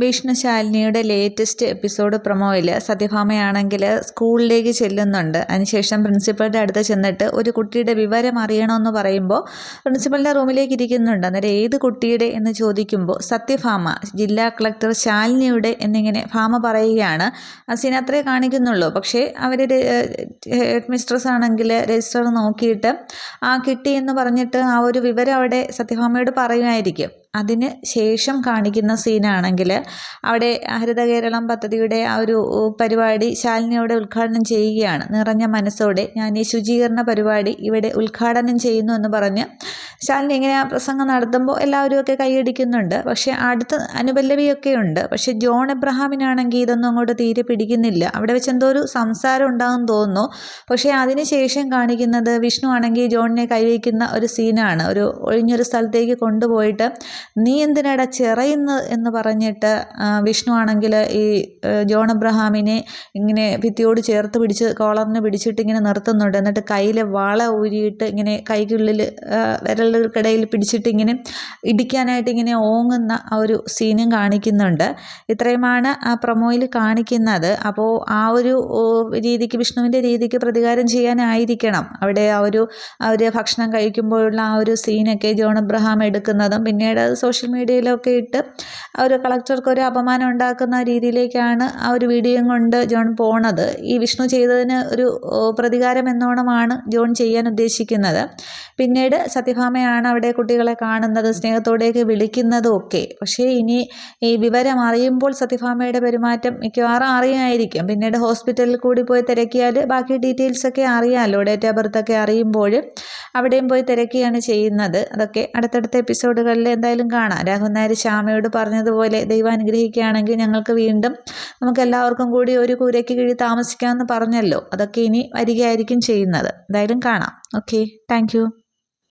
വിഷ്ണുശാലിനിയുടെ latest episode പ്രൊമോയിൽ സത്യഭാമയാണെങ്കിൽ സ്കൂളിലേക്ക് ചെല്ലുന്നുണ്ട്. അതിനുശേഷം പ്രിൻസിപ്പളുടെ അടുത്ത് ചെന്നിട്ട് ഒരു കുട്ടിയുടെ വിവരം അറിയണമെന്ന് പറയുമ്പോൾ പ്രിൻസിപ്പളിന്റെ റൂമിലേക്ക് ഇരിക്കുന്നുണ്ട്. അന്നേരം ഏത് കുട്ടിയുടെ എന്ന് ചോദിക്കുമ്പോൾ സത്യഭാമ ജില്ലാ കളക്ടർ ശാലിനിയുടെ എന്നിങ്ങനെ ഭാമ പറയുകയാണ്. ആ സീൻ അത്രേ കാണിക്കുന്നുള്ളൂ. പക്ഷേ അവർ ഹെഡ് മിസ്ട്രസ് ആണെങ്കിൽ രജിസ്റ്റർ നോക്കിയിട്ട് ആ കിട്ടി എന്ന് പറഞ്ഞിട്ട് ആ ഒരു വിവരം അവിടെ സത്യഭാമയോട് പറയുമായിരിക്കും. അതിന് ശേഷം കാണിക്കുന്ന സീനാണെങ്കിൽ അവിടെ ഹരിത കേരളം പദ്ധതിയുടെ ആ ഒരു പരിപാടി ശാലിനി അവിടെ ഉദ്ഘാടനം ചെയ്യുകയാണ്. നിറഞ്ഞ മനസ്സോടെ ഞാൻ ഈ ശുചീകരണ പരിപാടി ഇവിടെ ഉദ്ഘാടനം ചെയ്യുന്നു എന്ന് പറഞ്ഞ് ശാലിനി ഇങ്ങനെ ആ പ്രസംഗം നടത്തുമ്പോൾ എല്ലാവരും ഒക്കെ കൈയടിക്കുന്നുണ്ട്. പക്ഷേ അടുത്ത അനുപല്ലവിയൊക്കെ ഉണ്ട്. പക്ഷേ ജോൺ എബ്രഹാമിനാണെങ്കിൽ ഇതൊന്നും അങ്ങോട്ട് തീരെ പിടിക്കുന്നില്ല. അവിടെ വെച്ച് എന്തോ ഒരു സംസാരം ഉണ്ടാകും തോന്നുന്നു. പക്ഷേ അതിന് ശേഷം കാണിക്കുന്നത് വിഷ്ണു ആണെങ്കിൽ ജോണിനെ കൈവയ്ക്കുന്ന ഒരു സീനാണ്. ഒരു ഒഴിഞ്ഞൊരു സ്ഥലത്തേക്ക് കൊണ്ടുപോയിട്ട് നീ എന്തിനാടാ ചിറയുന്നു എന്ന് പറഞ്ഞിട്ട് വിഷ്ണു ആണെങ്കിൽ ഈ ജോൺ അബ്രഹാമിനെ ഇങ്ങനെ ഭിത്തിയോട് ചേർത്ത് പിടിച്ച് കോളറിന് പിടിച്ചിട്ട് ഇങ്ങനെ നിർത്തുന്നുണ്ട്. എന്നിട്ട് കയ്യിൽ വള ഊരിയിട്ട് ഇങ്ങനെ കൈക്കുള്ളിൽ വിരലുകൾക്കിടയിൽ പിടിച്ചിട്ട് ഇങ്ങനെ ഇടിക്കാനായിട്ട് ഇങ്ങനെ ഓങ്ങുന്ന ആ ഒരു സീനും കാണിക്കുന്നുണ്ട്. ഇത്രയുമാണ് ആ പ്രൊമോയിൽ കാണിക്കുന്നത്. അപ്പോൾ ആ ഒരു രീതിക്ക് വിഷ്ണുവിന്റെ രീതിക്ക് പ്രതികാരം ചെയ്യാനായിരിക്കണം. അവിടെ ആ ഒരു അവർ ഭക്ഷണം കഴിക്കുമ്പോഴുള്ള ആ ഒരു സീനൊക്കെ ജോൺ അബ്രഹാം എടുക്കുന്നതും. പിന്നീട് സോഷ്യൽ മീഡിയയിലൊക്കെ ഇട്ട് ഒരു കളക്ടർക്ക് ഒരു അപമാനം ഉണ്ടാക്കുന്ന രീതിയിലേക്കാണ് ആ ഒരു വീഡിയോയും കൊണ്ട് ജോൺ പോണത്. ഈ വിഷ്ണു ചെയ്തതിന് ഒരു പ്രതികാരം എന്നോണമാണ് ജോൺ ചെയ്യാൻ ഉദ്ദേശിക്കുന്നത്. പിന്നീട് സത്യഭാമയാണ് അവിടെ കുട്ടികളെ കാണുന്നത് സ്നേഹത്തോടെയൊക്കെ വിളിക്കുന്നതും ഒക്കെ. പക്ഷേ ഇനി ഈ വിവരം അറിയുമ്പോൾ സത്യഭാമയുടെ പെരുമാറ്റം മിക്കവാറും അറിയായിരിക്കും. പിന്നീട് ഹോസ്പിറ്റലിൽ കൂടി പോയി തിരക്കിയാൽ ബാക്കി ഡീറ്റെയിൽസൊക്കെ അറിയാമല്ലോ ഡേറ്റ് ഓഫ് ബർത്തൊക്കെ അറിയുമ്പോൾ അവിടെയും പോയി തിരക്കിയാണ് ചെയ്യുന്നത്. അതൊക്കെ അടുത്തടുത്ത എപ്പിസോഡുകളിൽ എന്തായാലും കാണാം. രാഹുൽ നായർ ശ്യാമയോട് പറഞ്ഞതുപോലെ ദൈവം അനുഗ്രഹിക്കുകയാണെങ്കിൽ ഞങ്ങൾക്ക് വീണ്ടും നമുക്ക് എല്ലാവർക്കും കൂടി ഒരു കൂരയ്ക്ക് കീഴിൽ താമസിക്കാമെന്ന് പറഞ്ഞല്ലോ. അതൊക്കെ ഇനി വരികയായിരിക്കും ചെയ്യുന്നത്. എന്തായാലും കാണാം. Okay thank